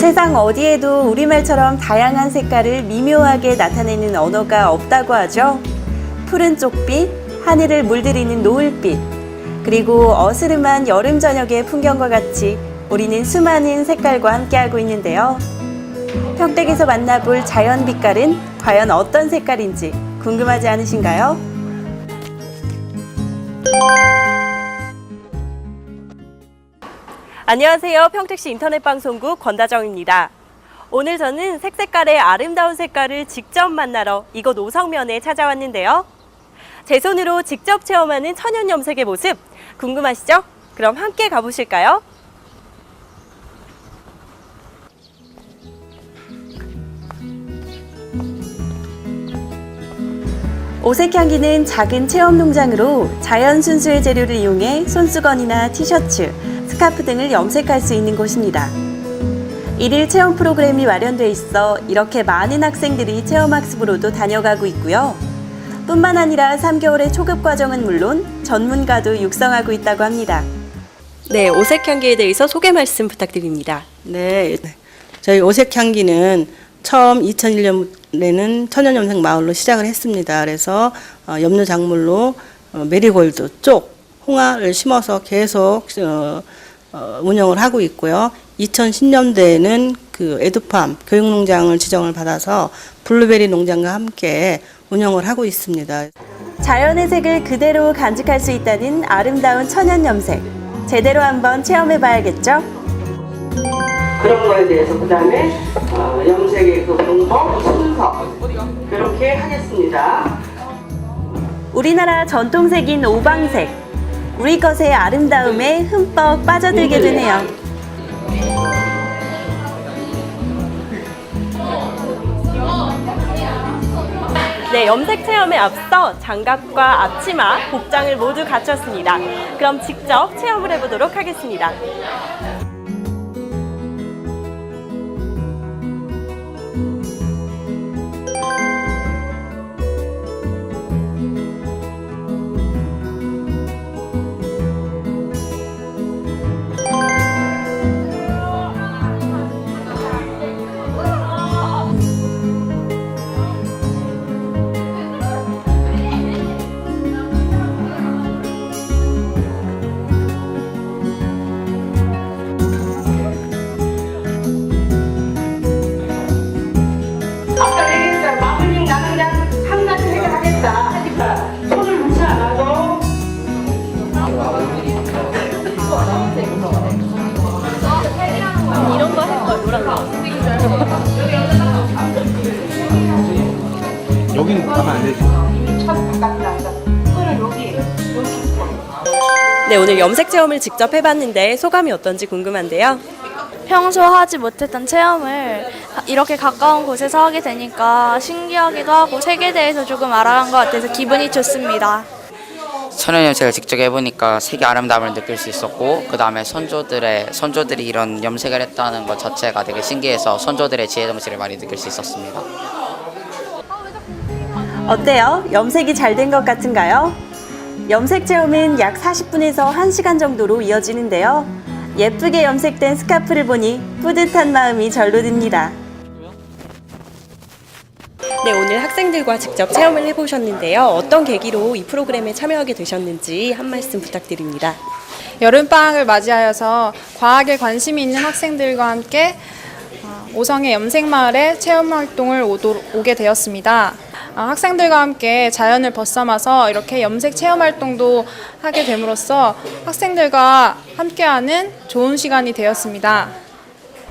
세상 어디에도 우리말처럼 다양한 색깔을 미묘하게 나타내는 언어가 없다고 하죠. 푸른 쪽빛, 하늘을 물들이는 노을빛, 그리고 어스름한 여름 저녁의 풍경과 같이 우리는 수많은 색깔과 함께하고 있는데요. 평택에서 만나볼 자연 빛깔은 과연 어떤 색깔인지 궁금하지 않으신가요? 안녕하세요. 평택시 인터넷 방송국 권다정입니다. 오늘 저는 색색깔의 아름다운 색깔을 직접 만나러 이곳 오성면에 찾아왔는데요. 제 손으로 직접 체험하는 천연 염색의 모습 궁금하시죠? 그럼 함께 가보실까요? 오색 향기는 작은 체험 농장으로 자연 순수의 재료를 이용해 손수건이나 티셔츠, 스카프 등을 염색할 수 있는 곳입니다. 일일 체험 프로그램이 마련돼 있어 이렇게 많은 학생들이 체험학습으로도 다녀가고 있고요. 뿐만 아니라 3개월의 초급 과정은 물론 전문가도 육성하고 있다고 합니다. 네, 오색 향기에 대해서 소개 말씀 부탁드립니다. 네, 저희 오색 향기는 처음 2001년에는 천연염색 마을로 시작을 했습니다. 그래서 어, 염료 작물로 어, 메리골드, 쪽, 홍화를 심어서 계속 어, 어, 운영을 하고 있고요. 2010년대에는 그 에듀팜 교육농장을 지정을 받아서 블루베리 농장과 함께 운영을 하고 있습니다. 자연의 색을 그대로 간직할 수 있다는 아름다운 천연 염색. 제대로 한번 체험해 봐야겠죠? 그런 거에 대해서 그 다음에 어, 염색의 그 방법, 순서 그렇게 하겠습니다. 우리나라 전통색인 오방색. 우리 것의 아름다움에 흠뻑 빠져들게 되네요. 네, 염색 체험에 앞서 장갑과 앞치마, 복장을 모두 갖췄습니다. 그럼 직접 체험을 해보도록 하겠습니다. 여기는 가면 안 되지. 네, 오늘 염색 체험을 직접 해봤는데 소감이 어떤지 궁금한데요. 평소 하지 못했던 체험을 이렇게 가까운 곳에서 하게 되니까 신기하기도 하고 색에 대해서 조금 알아간 것 같아서 기분이 좋습니다. 천연 염색을 직접 해보니까 색의 아름다움을 느낄 수 있었고 그 다음에 선조들의 선조들이 이런 염색을 했다는 것 자체가 되게 신기해서 선조들의 지혜 정신을 많이 느낄 수 있었습니다. 어때요? 염색이 잘 된 것 같은가요? 염색 체험은 약 40분에서 1시간 정도로 이어지는데요. 예쁘게 염색된 스카프를 보니 뿌듯한 마음이 절로 듭니다. 네, 오늘 학생들과 직접 체험을 해보셨는데요. 어떤 계기로 이 프로그램에 참여하게 되셨는지 한 말씀 부탁드립니다. 여름방학을 맞이하여서 과학에 관심이 있는 학생들과 함께 어, 오성의 염색마을에 체험활동을 오게 되었습니다. 어, 학생들과 함께 자연을 벗삼아서 이렇게 염색 체험활동도 하게 됨으로써 학생들과 함께하는 좋은 시간이 되었습니다.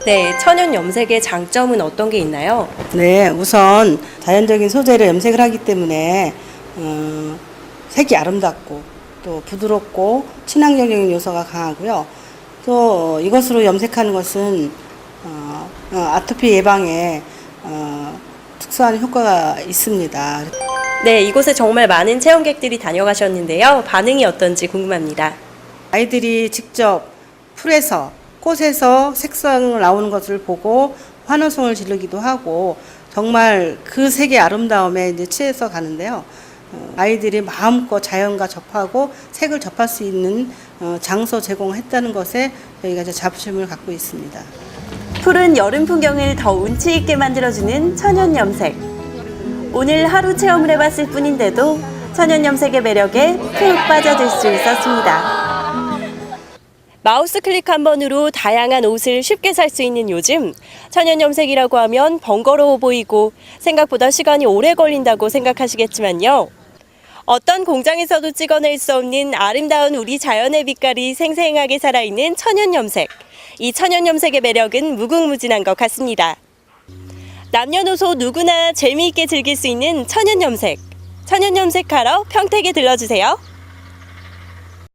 네, 천연 염색의 장점은 어떤 게 있나요? 네, 우선 자연적인 소재로 염색을 하기 때문에 어, 색이 아름답고 또 부드럽고 친환경적인 요소가 강하고요. 또 이것으로 염색하는 것은 어, 어, 아토피 예방에 어, 특수한 효과가 있습니다. 네, 이곳에 정말 많은 체험객들이 다녀가셨는데요. 반응이 어떤지 궁금합니다. 아이들이 직접 풀에서 꽃에서 색상을 나오는 것을 보고 환호성을 지르기도 하고 정말 그 색의 아름다움에 이제 취해서 가는데요. 어, 아이들이 마음껏 자연과 접하고 색을 접할 수 있는 어, 장소 제공했다는 것에 저희가 이제 자부심을 갖고 있습니다. 푸른 여름 풍경을 더 운치 있게 만들어주는 천연 염색. 오늘 하루 체험을 해봤을 뿐인데도 천연 염색의 매력에 푹 빠져들 수 있었습니다. 마우스 클릭 한 번으로 다양한 옷을 쉽게 살 수 있는 요즘 천연 염색이라고 하면 번거로워 보이고 생각보다 시간이 오래 걸린다고 생각하시겠지만요. 어떤 공장에서도 찍어낼 수 없는 아름다운 우리 자연의 빛깔이 생생하게 살아있는 천연 염색. 이 천연 염색의 매력은 무궁무진한 것 같습니다. 남녀노소 누구나 재미있게 즐길 수 있는 천연 염색. 천연 염색하러 평택에 들러주세요.